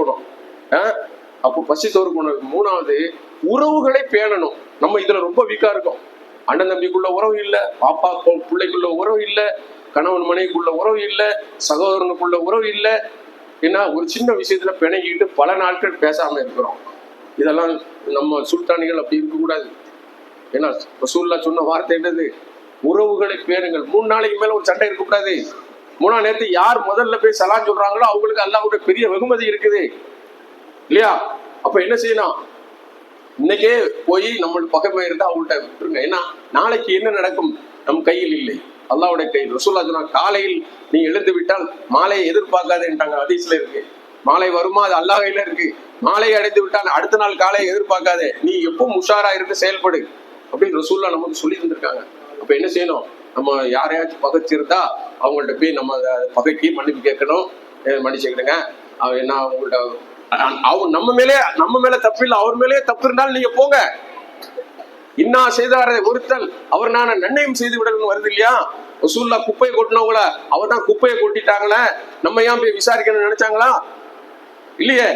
கொடுக்கணும் அப்போ அப்போ பசித்தோருக்கு உணவு மூணாவது உறவுகளை பேணணும். நம்ம இதுல ரொம்ப வீக்கா இருக்கோம். அண்ணன் தம்பிக்குள்ள உறவு இல்லை பாப்பா பிள்ளைக்குள்ள உறவு இல்லை கணவன் மனைவிக்குள்ள உறவு இல்லை சகோதரனுக்குள்ள உறவு இல்லை. ஏன்னா ஒரு சின்ன விஷயத்துல பிணைக்கிட்டு பல நாட்கள் பேசாம இருக்கிறோம். இதெல்லாம் நம்ம சுல்தானிகள் அப்படி இருக்கக்கூடாது. ஏன்னா ரசூல்லா சொன்ன வார்த்தை என்னது? உறவுகளை பேணுங்கள். மூணு நாளைக்கு மேல ஒரு சண்டை இருக்கக்கூடாது. மூணாம் நேரத்து யார் முதல்ல போய் சலான் சொல்றாங்களோ அவங்களுக்கு அல்லாவுடைய பெரிய வெகுமதி இருக்குது. இல்லையா? அப்ப என்ன செய்யணும்? இன்னைக்கே போய் நம்மளுக்கு பக்கமே இருந்தா அவங்கள்ட்ட விட்டுருங்க. ஏன்னா நாளைக்கு என்ன நடக்கும்? நம் கையில் இல்லை. அல்லாஹ்வுடைய கையில் ரசூல்லா சொன்னா காலையில் நீ எழுந்து விட்டால் மாலையை எதிர்பார்க்காதேன்ட்டாங்க அதிசல இருக்கு. மாலை வருமா? அது அல்லா கையில இருக்கு. மாலையை அடைந்து விட்டால் அடுத்த நாள் காலையை எதிர்பார்க்காதே. நீ எப்பவும் உஷாரா இருந்து செயல்படு. அப்படின்னு ரசூல்லா நமக்கு சொல்லி இருந்திருக்காங்க அப்ப என்ன செய்யணும்? நம்ம யாரையாச்சும் பகைச்சிருந்தா அவங்கள்ட்ட போய் நம்ம அதை பகைக்கு மன்னிப்பு கேட்கணும். மன்னிச்சுக்கிடுங்க அவன் என்ன அவங்கள்ட்ட அவங்க நம்ம மேலே நம்ம மேல தப்பு இல்லை. அவர் மேலே தப்பு இருந்தாலும் நீங்க போங்க. இன்னா செய்தார ஒருத்தல் அவர் நான் நன்மையும் செய்து விடணும்னு வருது இல்லையா ரசூல்லா குப்பையை கொட்டினவங்கள அவர் தான் குப்பையை கொட்டிட்டாங்களே. நம்ம ஏன் போய் விசாரிக்கணும்னு நினைச்சாங்களா? இல்லையே.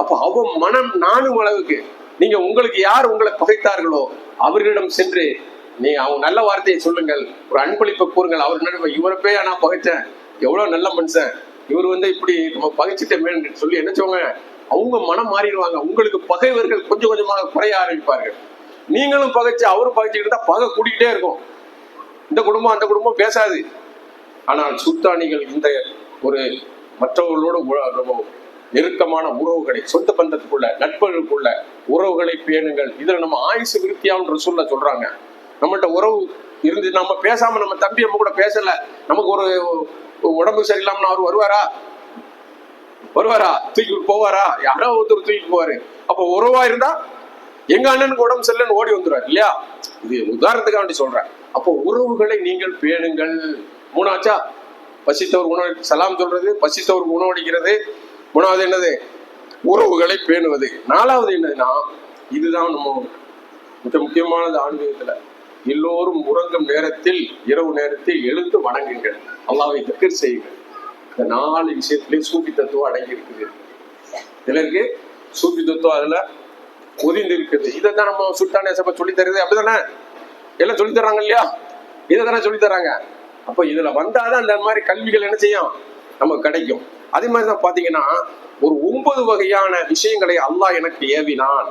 அப்போ அவன் மனம் நானும் அளவுக்கு நீங்க உங்களுக்கு யார் உங்களை பகைத்தார்களோ அவர்களிடம் சென்று நீ அவங்க நல்ல வார்த்தையை சொல்லுங்கள். ஒரு அன்பளிப்பை கூறுங்கள். அவர் நடுவே இவரை போய் நான் பகைச்சேன். எவ்வளவு நல்ல மனுஷன். இவர் வந்து இப்படி நம்ம பகைச்சிட்டேன்னு சொல்லி என்ன அவங்க மனம் மாறிடுவாங்க. உங்களுக்கு பகைவர்கள் கொஞ்சம் கொஞ்சமாக குறைய ஆரம்பிப்பார்கள். நீங்களும் பகைச்சு அவரும் பகைச்சுக்கிட்டு இருந்தா பகை கூட்டிகிட்டே இருக்கும். இந்த குடும்பம் அந்த குடும்பம் பேசாது. ஆனால் சுல்தானிகள் இந்த ஒரு மற்றவர்களோட நெருக்கமான உறவுகளை சொந்த பந்தத்துக்குள்ள நட்புகளுக்குள்ள உறவுகளை பேணுங்கள். இதுல நம்ம ஆயுசு விருத்தியான்ற சொல்ல சொல்றாங்க. நம்மள்கிட்ட உறவு இருந்து நம்ம பேசாம நம்ம தம்பி நம்ம கூட பேசல நமக்கு ஒரு உடம்பு சரியில்லாம அவர் வருவாரா? வருவாரா? தூக்கிட்டு போவாரா? யாரோ ஒருத்தர் தூக்கிட்டு போவாரு. அப்ப உறவா இருந்தா எங்க அண்ணனுக்கு உடம்பு சரியில்லைன்னு ஓடி வந்துடுவார் இல்லையா? இது உதாரணத்துக்காக வேண்டி சொல்றேன். அப்போ உறவுகளை நீங்கள் பேணுங்கள். மூணாச்சா? பசித்தவர் உணவு சலாம் சொல்றது பசித்தவர் உணவடிக்கிறது மூணாவது என்னது? உறவுகளை பேணுவது. நாலாவது என்னதுன்னா இதுதான் நம்ம மிக முக்கியமானது ஆன்மீகத்துல. எல்லோரும் உறங்கும் நேரத்தில் இரவு நேரத்தில் எழுந்து வணங்குங்கள். அல்லாவை திக்கர் செய்யுங்கள். இந்த நாலு விஷயத்திலே சூப்பி தத்துவம் அடங்கி இருக்குது இதுல சூப்பி சூஃபி தத்துவம் அதுல ஒதிந்து இருக்குது இதை தான் நம்ம சுல்தானே சபை சொல்லி தருது அப்படிதானே? எல்லாம் சொல்லி தர்றாங்க இல்லையா? இதை தானே சொல்லி தர்றாங்க. அப்ப இதுல வந்தாதான் அந்த மாதிரி கல்விகள் என்ன செய்யும்? நமக்கு கிடைக்கும். அதே மாதிரி தான் பாத்தீங்கன்னா ஒரு ஒன்பது வகையான விஷயங்களை அல்லாஹ் எனக்கு ஏவினான்.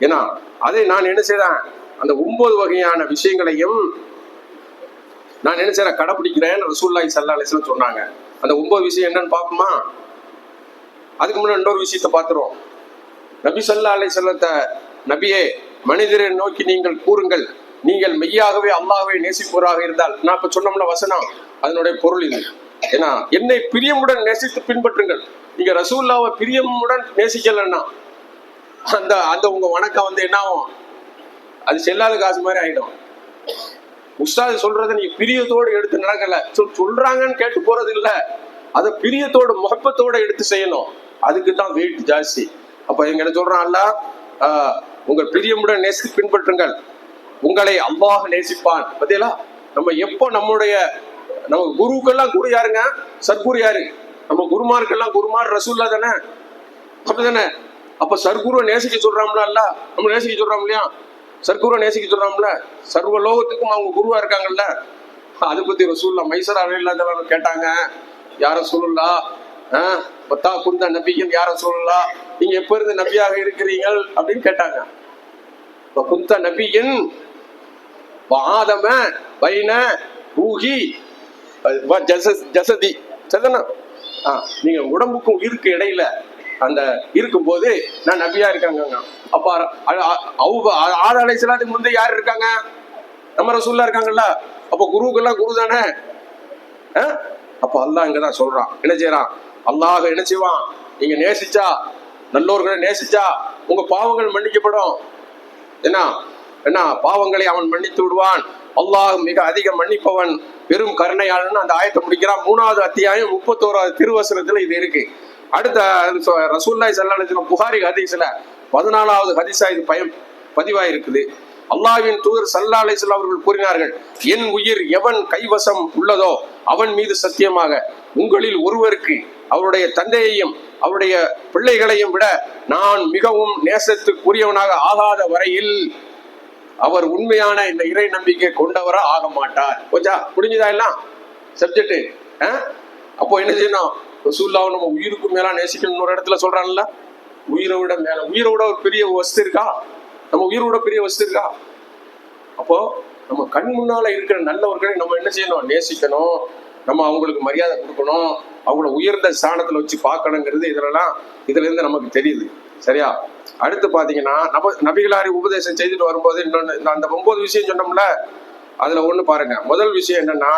ஏன்னா அதை நான் என்ன செய்தேன் அந்த ஒன்பது வகையான விஷயங்களையும் நான் என்ன செய்யறேன் கடைப்பிடிக்கிறேன் ரசூல்லாய் சல்லா அலிஸ்லாம் சொன்னாங்க. அந்த ஒன்பது விஷயம் என்னன்னு பார்ப்போமா அதுக்கு முன்னாடி இன்னொரு விஷயத்தை பார்த்துருவோம். நபி சல்லா அலை செல்லத்த நபியே மனிதரை நோக்கி நீங்கள் கூறுங்கள். நீங்கள் மெய்யாகவே அல்லாஹ்வை நேசிப்போராக இருந்தால் நான் இப்ப சொன்னோம்னா வசனம் அதனுடைய பொருள் இது. ஏன்னா என்னை பிரியமுடன் நேசித்து பின்பற்றுங்கள். நீங்க ரசூல்லாவை பிரியமுடன் நேசிக்கலன்னா அந்த அந்த உங்க வணக்கம் வந்து என்ன ஆகும்? அது செல்லாத காசு மாதிரி ஆயிடும். உஸ்தாது சொல்றதை நீ பிரியத்தோடு எடுத்து நடக்கல. சொல் சொல்றாங்கன்னு கேட்டு போறது இல்ல. அதை பிரியத்தோட முகப்பத்தோட எடுத்து செய்யணும். அதுக்கு தான் வெயிட் ஜாஸ்தி. அப்ப எங்க என்ன சொல்றான் அல்ல? உங்கள் பிரியமுடன் நேசித்து பின்பற்றுங்கள். உங்களை அல்லாஹ் நேசிப்பான். பார்த்தீங்களா நம்ம எப்போ நம்முடைய நம்ம குருக்கெல்லாம் குரு யாருங்க? சர்க்குரு யாரு? நம்ம குருமார்க்கெல்லாம் குருமார் ரசூல்லா தானே? அப்படிதானே? அப்ப சர்க்குருவை நேசிக்க சொல்றாங்களா அல்ல? நம்ம நேசிக்க சொல்றோம் இல்லையா? சர்க்குருவை நேசிக்க சொல்றாம்ல சர்வ லோகத்துக்கும் அவங்க குருவா இருக்காங்கல்ல. அதை பத்தி ரசூல்லா மைசர் இல்லாதவங்க கேட்டாங்க. யார சொல்லலா பத்தா குந்த நபிகள் யார சொல்லலா நீங்க எப்ப இருந்து நபியாக இருக்கிறீர்கள்? அப்படின்னு கேட்டாங்க. இப்ப குந்த நபியின் ஆதம பைன ஊகி அஹ் ஜச- ஜசதி சரிதானா ஆ, நீங்க உடம்புக்கும் உயிருக்கு இடையில அந்த இருக்கும்போது நான் நபியா இருக்காங்க அப்ப அவங்க ஆறு அலைசலாத்துக்கு முந்தைய யார் இருக்காங்க? நம்ம ரசூல்லா இருக்காங்கல்ல. அப்ப குருவுக்கெல்லாம் குரு தானே? ஆ? அப்ப அல்லாஹ் இங்கதான் சொல்றான். என்ன செய்யறான்? அல்லாஹ் என்ன செய்வான்? நீங்க நேசிச்சா நல்லோர்களை நேசிச்சா உங்க பாவங்கள் மன்னிக்கப்படும். என்ன? என்ன? பாவங்களை அவன் மன்னித்து விடுவான். அல்லாஹ் மிக அதிக மன்னிப்பவன். பெரும் கருணையாளன். அந்த ஆயத்தை முடிக்கிறான். மூணாவது அத்தியாயம் முப்பத்தோராவது திருவசனத்துல இது இருக்கு. அடுத்த ரசூல்லாய் ரசூலுல்லாஹி புகாரி ஹதீஸ்ல பதினாலாவது ஹதீஸா இது பயம் பதிவாயிருக்குது. அல்லாவின் தூதர் சல்லா அலிஸ்லாம் அவர்கள் கூறினார்கள் என் உயிர் எவன் கைவசம் உள்ளதோ அவன் மீது சத்தியமாக உங்களில் ஒருவருக்கு அவருடைய தந்தையையும் அவருடைய பிள்ளைகளையும் விட நான் மிகவும் நேசத்துக்குரியவனாக ஆகாத வரையில் அவர் உண்மையான இந்த இறை நம்பிக்கை கொண்டவரா ஆக மாட்டார். கொஞ்சம் புரிஞ்சுதா எல்லாம்? சப்ஜெக்ட் அப்போ என்ன செய்யணும்? ரசூல்லாவை நம்ம உயிருக்கு மேலா நேசிக்கணும்னு ஒரு இடத்துல சொல்றான்ல? உயிரை விட மேல. உயிரை விட ஒரு பெரிய வசதி இருக்கா? நம்ம உயிரை விட பெரிய வஸ்து இருக்கா? அப்போ நம்ம கண் முன்னால இருக்கிற நல்லவர்களை நம்ம என்ன செய்யணும்? நேசிக்கணும். நம்ம அவங்களுக்கு மரியாதை கொடுக்கணும். அவங்கள உயர்ந்த ஸ்தானத்துல வச்சு பார்க்கணுங்கிறது இதெல்லாம் இதுல இருந்து நமக்கு தெரியுது. சரியா? அடுத்து பாத்தீங்கன்னா நப நபிகளாரி உபதேசம் செய்துட்டு வரும்போது இன்னொன்னு இந்த அந்த ஒன்பது விஷயம் சொன்னோம்ல அதுல ஒண்ணு பாருங்க. முதல் விஷயம் என்னன்னா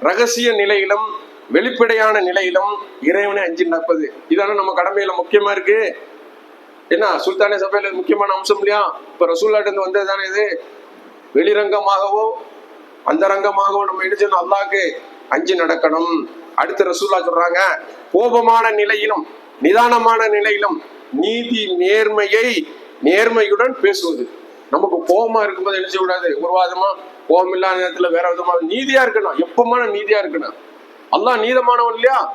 ரகசிய நிலையிலும் வெளிப்படையான நிலையிலும் இறைவனை அஞ்சு நடப்பது இதெல்லாம் நம்ம கடமையில முக்கியமா இருக்கு? என்ன சுல்தானே சபையில முக்கியமான அம்சம் இல்லையா? இப்ப ரசூல்லாட்டு இருந்து வந்தது தானே இது? வெளிரங்கமாகவோ அந்தரங்கமாகவோ நம்ம என்ன அல்லாக்கு அஞ்சு நடக்கணும். அடுத்து ரசூல்லா சொல்றாங்க கோபமான நிலையிலும் நிதானமான நிலையிலும் நீதி நேர்மையை நேர்மையுடன் பேசுவது. நமக்கு கோபமா இருக்கும்போது என்ன செய்யக்கூடாது? ஒரு வாதமா? கோபம் இல்லாத நேரத்துல வேற விதமா நீதியா இருக்கணும். எப்பமான நீதியா இருக்கணும். அல்லாஹ் நீதமானவன் இல்லையா?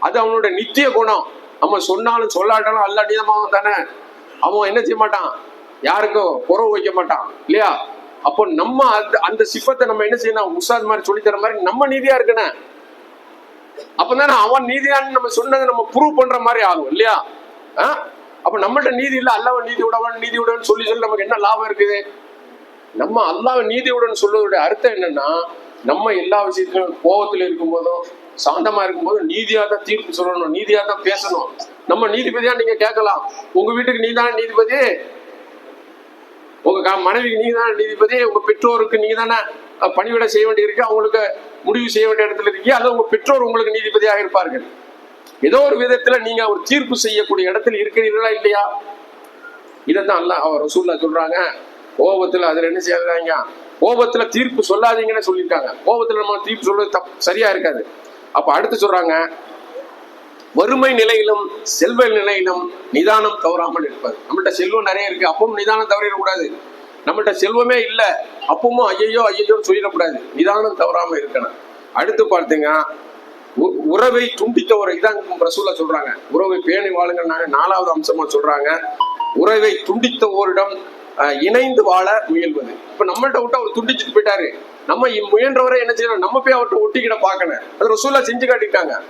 அது அவனுடைய நித்திய குணம். நம்ம சொன்னாலும் சொல்லாட்டாலும் அல்லா நீதமானவன் தானே. அவன் என்ன செய்ய மாட்டான்? யாருக்கும் குறவு வைக்க மாட்டான் இல்லையா? அப்போ நம்ம அந்த அந்த சிப்பத்தை நம்ம என்ன செய்யணும்? உஸ்தாத் மாதிரி சொல்லித்தர மாதிரி நம்ம நீதியா இருக்கணும். அப்பதானே அவன் நீதியான்னு நம்ம சொன்னதை நம்ம ப்ரூவ் பண்ற மாதிரி ஆகும் இல்லையா? ஆ? அப்ப நம்மள்ட்ட நீதி இல்ல அல்லாவன் நீதி விடவன் நீதி விடவன் சொல்லி சொல்லி நமக்கு என்ன லாபம் இருக்குது? நம்ம அல்லாஹன் நீதி விடன்னு சொல்வதோட அர்த்தம் என்னன்னா நம்ம எல்லா விஷயத்திலும் கோபத்துல இருக்கும்போதும் சாந்தமா இருக்கும்போது நீதியா தான் தீர்ப்பு சொல்லணும் நீதியா தான் பேசணும். நம்ம நீதிபதியா நீங்க கேட்கலாம். உங்க வீட்டுக்கு நீ தானே நீதிபதி? உங்க க- மனைவிக்கு நீங்க தானே நீதிபதி? உங்க பெற்றோருக்கு நீங்க தானே பணிவிட செய்ய செய்ய வேண்டியிருக்கு? அவங்களுக்கு முடிவு செய்ய வேண்டிய இடத்துல இருக்கீங்க. அது உங்க பெற்றோர் உங்களுக்கு நீதிபதியாக இருப்பார்கள். ஏதோ ஒரு விதத்துல நீங்க ஒரு தீர்ப்பு செய்யக்கூடிய இடத்துல இருக்கிறீர்களா இல்லையா? இதைத்தான் அல்ல அவர் ரசூல்லா சொல்றாங்க. கோபத்துல அதுல என்ன செய்யறாங்க கோபத்துல தீர்ப்பு சொல்லாதீங்கன்னு சொல்லியிருக்காங்க. கோபத்துல நம்ம தீர்ப்பு சொல்றது தப் சரியா இருக்காது. அப்ப அடுத்து சொல்றாங்க வறுமை நிலையிலும் செல்வ நிலையிலும் நிதானம் தவறாமல் இருப்பது. நம்மள்கிட்ட செல்வம் நிறைய இருக்கு அப்பவும் நிதானம் தவறிடக்கூடாது நம்மள்ட்ட செல்வமே இல்லை அப்பவும் ஐயையோ ஐயையோ சொல்லிடக்கூடாது. நிதானம் தவறாம இருக்கணும். அடுத்து பார்த்தீங்க உ- உறவை துண்டித்த ஒரு இதான் ரசூலா சொல்றாங்க. உறவை பேணி வாழுங்கன்னாங்க நாலாவது அம்சமா சொல்றாங்க. உறவை துண்டித்த ஓரிடம் இணைந்து வாழ முயல்வது. இப்ப நம்மள்ட்ட விட்டு அவர் துண்டிச்சுட்டு போயிட்டாரு. நம்ம முயன்றவரை என்ன செய்யணும் நம்ம போய் அவர்கிட்ட ஒட்டிக்கிட பார்க்கணும் அது ரசூலா செஞ்சு காட்டிட்டாங்க.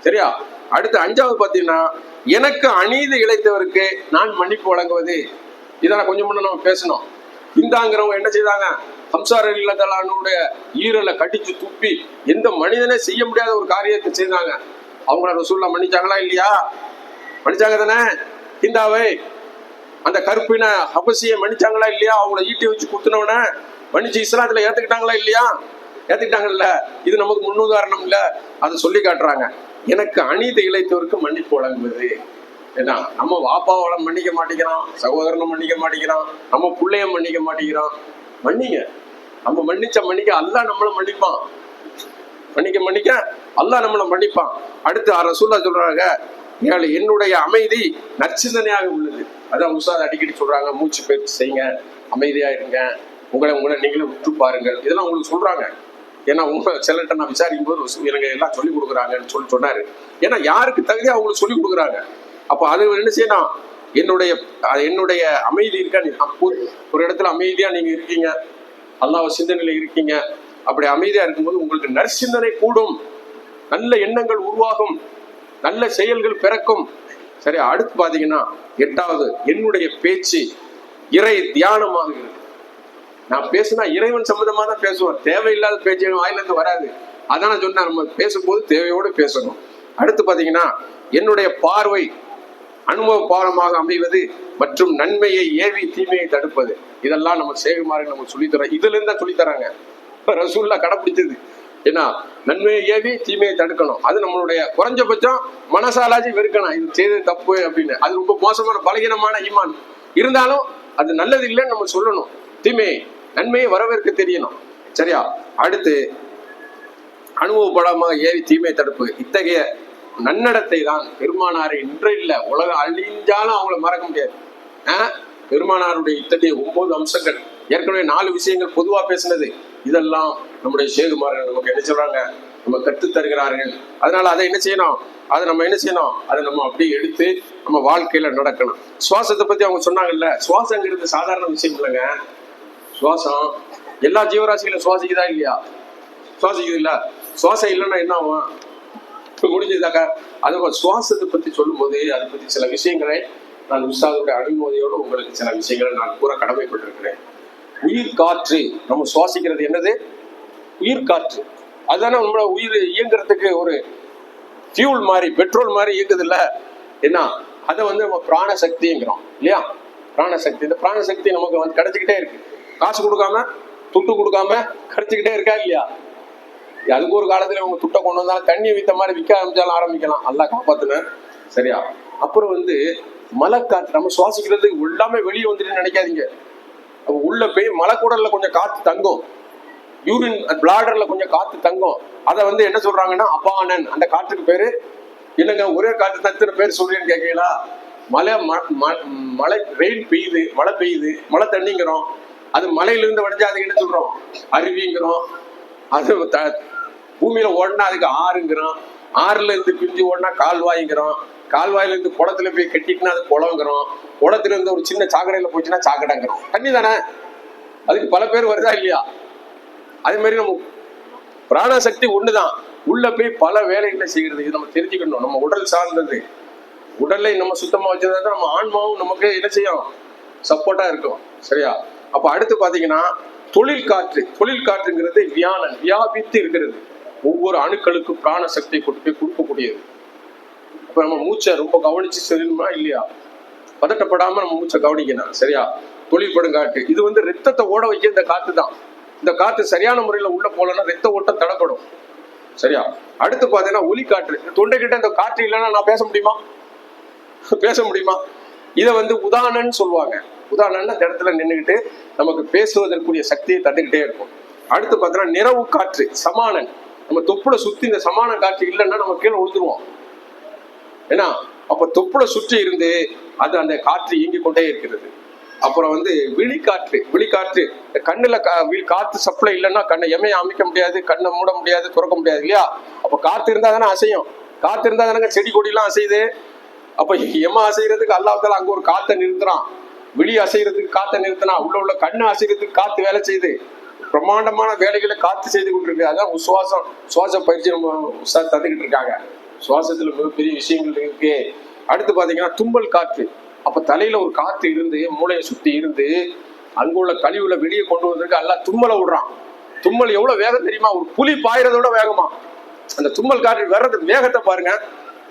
சரியா? அடுத்து அஞ்சாவது பாத்தீங்கன்னா எனக்கு அநீதி இழைத்தவருக்கு நான் மன்னிப்பு வழங்குவது. இதெல்லாம் கொஞ்சம் முன்ன நம்ம பேசணும். இந்தாங்கிறவங்க என்ன செய்தாங்க? ஹம்சார் இல்லதலானுடைய ஈரலை கடிச்சு துப்பி எந்த மனிதனே செய்ய முடியாத ஒரு காரியத்தை செய்தாங்க. அவங்கள ரசூல்லா மன்னிச்சாங்களா இல்லையா? மன்னிச்சாங்க தானே? இந்தாவை அந்த கருப்பின ஹபசியை மன்னிச்சாங்களா இல்லையா? அவங்கள ஈட்டி வச்சு குத்துனவன மன்னிச்சு இஸ்லாத்துல ஏத்துக்கிட்டாங்களா இல்லையா? ஏத்துக்கிட்டாங்கல்ல. இது நமக்கு முன்னுதாரணம் இல்ல. அதை சொல்லி காட்டுறாங்க. எனக்கு அநீதி இழைத்தவருக்கு மன்னிப்பு வழங்குவது. ஏன்னா நம்ம வாப்பாவோட மன்னிக்க மாட்டேங்கிறான் சகோதரனை மன்னிக்க மாட்டேங்கிறான் நம்ம பிள்ளைய மன்னிக்க மாட்டேங்கிறான். மன்னிங்க. நம்ம மன்னிச்ச மன்னிக்க அல்லாஹ் நம்மள மன்னிப்பான். மன்னிக்க மன்னிக்க அல்லா நம்மளை மன்னிப்பான். அடுத்து ரசூல்லா சொல்றாங்க என்னுடைய அமைதி நற்சிந்தனையாக உள்ளது. அதான் உஸ்தாத் அடிக்கடி சொல்றாங்க மூச்சு பயிற்சி செய்யுங்க அமைதியா இருங்க உங்களை உங்களை நீங்களே உற்று பாருங்கள். இதெல்லாம் உங்களுக்கு சொல்றாங்க. ஏன்னா உங்க சிலர்கிட்ட நான் விசாரிக்கும் போது எனக்கு எல்லாம் சொல்லி கொடுக்குறாங்கன்னு சொல்லி சொன்னாரு. ஏன்னா யாருக்கு தகுதி அவங்களுக்கு சொல்லி கொடுக்குறாங்க. அப்போ அது என்ன செய்யணும்? என்னுடைய அது என்னுடைய அமைதி இருக்கா? நீ அப்போ ஒரு இடத்துல அமைதியா நீங்க இருக்கீங்க. அல்லாஹ் சிந்தனையில இருக்கீங்க. அப்படி அமைதியா இருக்கும்போது உங்களுக்கு நற்சிந்தனை கூடும். நல்ல எண்ணங்கள் உருவாகும். நல்ல செயல்கள் பிறக்கும். சரி அடுத்து பாத்தீங்கன்னா எட்டாவது என்னுடைய பேச்சு இறை தியானமாக இருக்கு. நான் பேசுனா இறைவன் சம்பந்தமா தான் பேசுவேன். தேவையில்லாத பேச்சு வாயில வாயிலிருந்து வராது. அதான் சொன்னேன் நம்ம பேசும்போது தேவையோடு பேசணும். அடுத்து பாத்தீங்கன்னா என்னுடைய பார்வை அனுபவ பாலமாக அமைவது மற்றும் நன்மையை ஏவி தீமையை தடுப்பது. இதெல்லாம் நம்ம சேகுமார்கள் நம்ம சொல்லித்தரோம் இதுல இருந்தா சொல்லித்தராங்க. ரசூல்லா கடைப்பிடிச்சது. ஏன்னா நன்மையை ஏவி தீமையை தடுக்கணும். அது நம்மளுடைய குறைஞ்சபட்சம் மனசாலாஜி வெறுக்கணும். இது செய்தது தப்பு அப்படின்னு. அது ரொம்ப மோசமான பலகீனமான ஈமான். இருந்தாலும் அது நல்லது இல்லைன்னு நம்ம சொல்லணும். தீமையை நன்மையை வரவேற்க தெரியணும். சரியா? அடுத்து அனுபவப்படாம ஏவி தீமை தடுப்பு. இத்தகைய நன்னடத்தை தான் பெருமானாரை இன்று இல்லை உலகம் அழிஞ்சாலும் அவங்கள மறக்க முடியாது. பெருமானாருடைய இத்தகைய ஒன்பது அம்சங்கள். ஏற்கனவே நாலு விஷயங்கள் பொதுவா பேசினது. இதெல்லாம் நம்முடைய சேகுமார்கள் நமக்கு என்ன சொல்றாங்க? நம்ம கற்றுத் தருகிறார்கள் அதனால அதை என்ன செய்யணும்? அதை நம்ம என்ன செய்யணும்? அதை நம்ம அப்படியே எடுத்து நம்ம வாழ்க்கையில நடக்கணும். சுவாசத்தை பத்தி அவங்க சொன்னாங்கல்ல சுவாசங்கிறது சாதாரண விஷயம் இல்லைங்க. சுவாசம் எல்லா ஜீவராசிகளும் சுவாசிக்குதா இல்லையா? சுவாசிக்குது இல்ல சுவாசம் இல்லைன்னா என்ன ஆகும்? இப்ப முடிஞ்சதாக்கா அது சுவாசத்தை பத்தி சொல்லும்போது அதை பத்தி சில விஷயங்களை நான் உஷாதோட அனுமதியோடு உங்களுக்கு சில விஷயங்களை நான் கூற கடமைப்பட்டிருக்கிறேன். உயிர் காற்று. நம்ம சுவாசிக்கிறது என்னது? உயிர் காற்று. அதுதானே நம்மளோட உயிர் இயங்குறதுக்கு ஒரு ஃபியூல் மாதிரி பெட்ரோல் மாதிரி இயக்குது இல்ல என்ன? அதை வந்து நம்ம பிராணசக்திங்கிறோம் இல்லையா? பிராணசக்தி. இந்த பிராணசக்தி நமக்கு வந்து கிடைச்சிக்கிட்டே இருக்கு. காசு கொடுக்காம துட்டு கொடுக்காம கிடைச்சிக்கிட்டே இருக்கா இல்லையா? அதுக்கு ஒரு காலத்துல அவங்க துட்டை கொண்டு வந்தாலும் தண்ணியை வித்த மாதிரி விற்க ஆரம்பிச்சாலும் ஆரம்பிக்கலாம். நல்லா காப்பாத்துனேன் சரியா? அப்புறம் வந்து மலைக்காற்று நம்ம சுவாசிக்கிறது எல்லாமே வெளியே வந்துட்டு நினைக்காதீங்க. அப்ப உள்ள போய் மலைக்கூடல்ல கொஞ்சம் காத்து தங்கும். யூரின் பிளாடர்ல கொஞ்சம் காத்து தங்கும். அதை வந்து என்ன சொல்றாங்கன்னா அபானன். அந்த காற்றுக்கு பேரு இல்லைங்க ஒரே காற்று தத்துன பேர் சொல்றேன்னு கேட்கீங்களா மழை ம- ம- மழை ரெயின் பெய்யுது மழை பெய்யுது மழை தண்ணிங்கிறோம். அது மலையிலிருந்து வடிஞ்சா அதுக்கு என்ன சொல்றோம்? அருவிங்கிறோம். அது த- பூமியில ஓடினா அதுக்கு ஆறுங்கிறோம். ஆறுல இருந்து பிரிஞ்சு ஓடினா கால்வாய்ங்கிறோம். கால்வாயிலேருந்து குளத்துல போய் கட்டிட்டுனா அது குளங்கிறோம். குளத்துலேருந்து ஒரு சின்ன சாக்கடையில போச்சுன்னா சாக்கடைங்கிறோம். தண்ணி தானே? அதுக்கு பல பேர் வருதா இல்லையா? அதே மாதிரி நம்ம பிராணசக்தி ஒண்ணுதான். உள்ள போய் பல வேலைகளை செய்கிறது. இது நம்ம தெரிஞ்சுக்கணும். நம்ம உடல் சார்ந்தது. உடலை நம்ம சுத்தமா வச்சிருந்தா நம்ம ஆன்மாவும் நமக்கு என்ன செய்யும்? சப்போர்ட்டா இருக்கும். சரியா? அப்ப அடுத்து பாத்தீங்கன்னா தொழில் காற்று. தொழில் காற்றுங்கிறது வியானன் வியாபித்து இருக்கிறது. ஒவ்வொரு அணுக்களுக்கும் பிராண சக்தியை கொண்டு போய் கொடுக்கக்கூடியது. இப்போ நம்ம மூச்சை ரொம்ப கவனிச்சு செல்லணுமா இல்லையா? பதட்டப்படாம நம்ம மூச்சை கவனிக்கணும் சரியா? தொழில் படுங்காற்று இது வந்து ரத்தத்தை ஓட வைக்க இந்த காத்து தான். இந்த காத்து சரியான முறையில உள்ள போலன்னா ரத்த ஓட்டம் தடப்படும் சரியா? அடுத்து பாத்தீங்கன்னா ஒலி காற்று இந்த தொண்டை கிட்ட இந்த காற்று இல்லைன்னா நான் பேச முடியுமா? பேச முடியுமா? இதை வந்து உதாரணன்னு சொல்லுவாங்க. உதாரணம்னா இந்த இடத்துல நின்றுக்கிட்டு நமக்கு பேசுவதற்குரிய சக்தியை தந்துக்கிட்டே இருக்கும். அடுத்து பார்த்தீங்கன்னா நிறவு காற்று சமானன். நம்ம தொப்புல சுத்தி இந்த சமான காற்று இல்லைன்னா நம்ம கீழே விழுந்துருவோம். ஏன்னா அப்ப தொப்புளை சுற்றி இருந்து அது அந்த காற்று இயங்கிக் கொண்டே இருக்கிறது. அப்புறம் வந்து விழிக்காற்று விழிக்காற்று. கண்ணுல கா- வி- காத்து சப்ளை இல்லைன்னா கண்ணை எமைய அமைக்க முடியாது கண்ணை மூட முடியாது திறக்க முடியாது இல்லையா? அப்ப காத்து இருந்தா தானே அசையும். காத்து இருந்தா தானே செடி கொடியெல்லாம் அசையுது. அப்ப எம அசைகிறதுக்கு அல்லாஹால அங்க ஒரு காத்தை நிறுத்துறான். விழி அசைகிறதுக்கு காத்தை நிறுத்தினா உள்ள உள்ள கண்ணு அசைகிறதுக்கு காத்து வேலை செய்யுது. பிரம்மாண்டமான வேலைகளை காத்து செய்து கொண்டிருக்கு. அதான் சுவாசம் சுவாச பயிற்சி நம்ம தந்துகிட்டு தந்துக்கிட்டு இருக்காங்க. சுவாசத்துல மிகப்பெரிய விஷயங்கள் இருக்கு. அடுத்து பாத்தீங்கன்னா தும்பல் காற்று. அப்ப தலையில ஒரு காத்து இருந்து மூளையை சுத்தி இருந்து அங்கு உள்ள கழிவுல வெளியே கொண்டு வந்திருக்கு எல்லாம் தும்மலை விடுறான். தும்மல் எவ்வளவு வேகம் தெரியுமா? ஒரு புலி பாயிறத விட வேகமா. அந்த தும்மல் காற்று வர்றது வேகத்தை பாருங்க.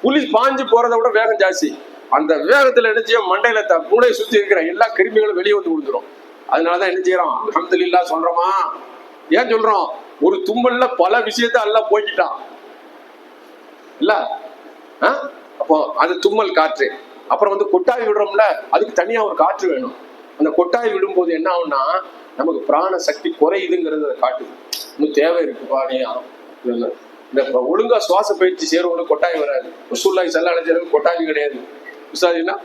புலி பாஞ்சு போறதை விட வேகம் ஜாஸ்தி. அந்த வேகத்துல என்ன மண்டையில த மூளையை சுத்தி இருக்கிற எல்லா கிருமிகளும் வெளியே வந்து விழுந்துரும். அதனாலதான் என்ன செய்யறோம் அல்ஹம்துலில்லா சொல்றோமா? ஏன் சொல்றோம்? ஒரு தும்மல்ல பல விஷயத்த எல்லாம் போய்கிட்டான் இல்ல? ஆ? அப்போ அது தும்மல் காற்று. அப்புறம் வந்து கொட்டாய் விடுறோம்ல அதுக்கு தனியா ஒரு காற்று வேணும். அந்த கொட்டாய் விடும்போது என்ன ஆகும்னா நமக்கு பிராண சக்தி குறையுதுங்கிறது அதை காட்டுது இன்னும் தேவை இருக்குப்பா நீ இந்த ஒழுங்கா சுவாச பயிற்சி செய்யறவங்களுக்கு கொட்டாய் வராது. ரசூல்லாய் செல்ல அடைஞ்சவங்க கொட்டாய் கிடையாது. உசாதினா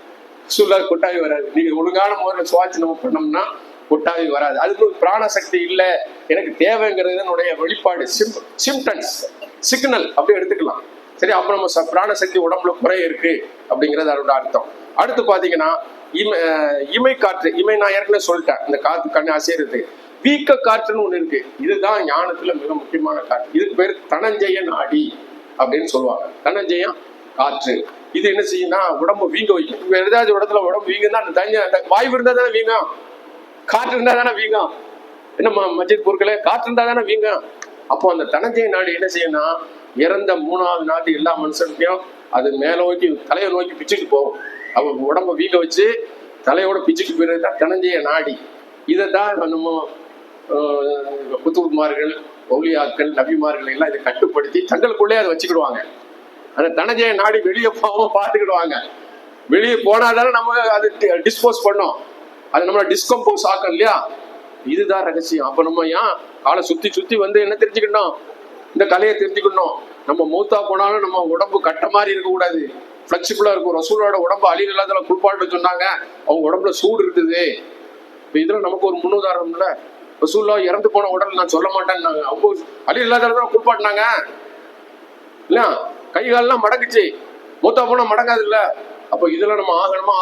ரசூல்லா கொட்டாய் வராது. நீங்க ஒழுங்கான முறையில் சுவாசி நம்ம பண்ணோம்னா கொட்டாவி வராது. அதுக்கு பிராண சக்தி இல்லை. எனக்கு தேவைங்கிறது என்னுடைய வெளிப்பாடு சிம் சிம்டன்ஸ் சிக்னல் அப்படி எடுத்துக்கலாம். சரி அப்ப நம்ம பிராண சக்தி உடம்புல குறை இருக்கு அப்படிங்கிறது அதோட அர்த்தம். அடுத்து பாத்தீங்கன்னா இமை இமை காற்று இமை நான் ஏற்கனவே சொல்லிட்டேன் இந்த காத்து கண்ணு அசைறது வீக்க காற்றுன்னு ஒண்ணு இருக்கு. இதுதான் ஞானத்துல மிக முக்கியமான காற்று. இதுக்கு பேர் தனஞ்சய நாடி அப்படின்னு சொல்லுவாங்க. தனஞ்சயம் காற்று. இது என்ன செய்யும்னா உடம்பு வீங்க வைக்கும். இப்ப ஏதாவது இடத்துல உடம்பு வீங்குன்னா அந்த தஞ்ச வாய்வு இருந்தா தானே வீங்கும். காற்று இருந்தா தானே வீங்கும். என்ன ம- மஜித் பொருட்களே காற்று இருந்தா தானே வீங்கும். அப்போ அந்த தனஞ்சய நாடு என்ன செய்யணும் இறந்த மூணாவது நாட்டு எல்லா மனுஷனுக்கும் அது மேல நோக்கி தலையை நோக்கி பிச்சுட்டு போகும். அவன் உடம்ப வீக வச்சு தலையோட பிச்சுட்டு போயிடுறது தான் தனஞ்சய நாடி. இதை தான் நம்ம ஆஹ், குத்துப்மார்கள் ஒளியாக்கள் நபிமார்கள் எல்லாம் இதை கட்டுப்படுத்தி தங்களுக்குள்ளே அதை வச்சுக்கிடுவாங்க. அந்த தனஞ்சய நாடி வெளியே போகாம பார்த்துக்கிடுவாங்க. வெளியே போனாதானே நம்ம அது டிஸ்போஸ் பண்ணோம். அது நம்மளை டிஸ்கம்போஸ் ஆக்கும் இல்லையா? இதுதான் ரகசியம். அப்ப நம்ம ஏன் காலை சுத்தி சுத்தி வந்து என்ன தெரிஞ்சுக்கணும் இந்த கலையை தெரிஞ்சுக்கணும் நம்ம மூத்தா போனாலும் நம்ம உடம்பு கட்ட மாதிரி இருக்கக்கூடாது. ஃபிளெக்சிபிளா இருக்கும். ரசூலோட உடம்பு அழில் இல்லாத குளிப்பாட்டு சொன்னாங்க. அவங்க உடம்புல சூடு இருக்குது இப்போ இதுல நமக்கு ஒரு முன்னுதாரணம் இல்ல. ரசூல்லா இறந்து போன உடல் நான் சொல்ல மாட்டேன்னாங்க. அவங்க அழி இல்லாத குளிப்பாட்டினாங்க. இல்லையா? கை கால்லாம் மடங்குச்சு. மூத்தா போனா மடங்காது இல்ல அப்போ இதெல்லாம் நம்ம ஆகணுமா?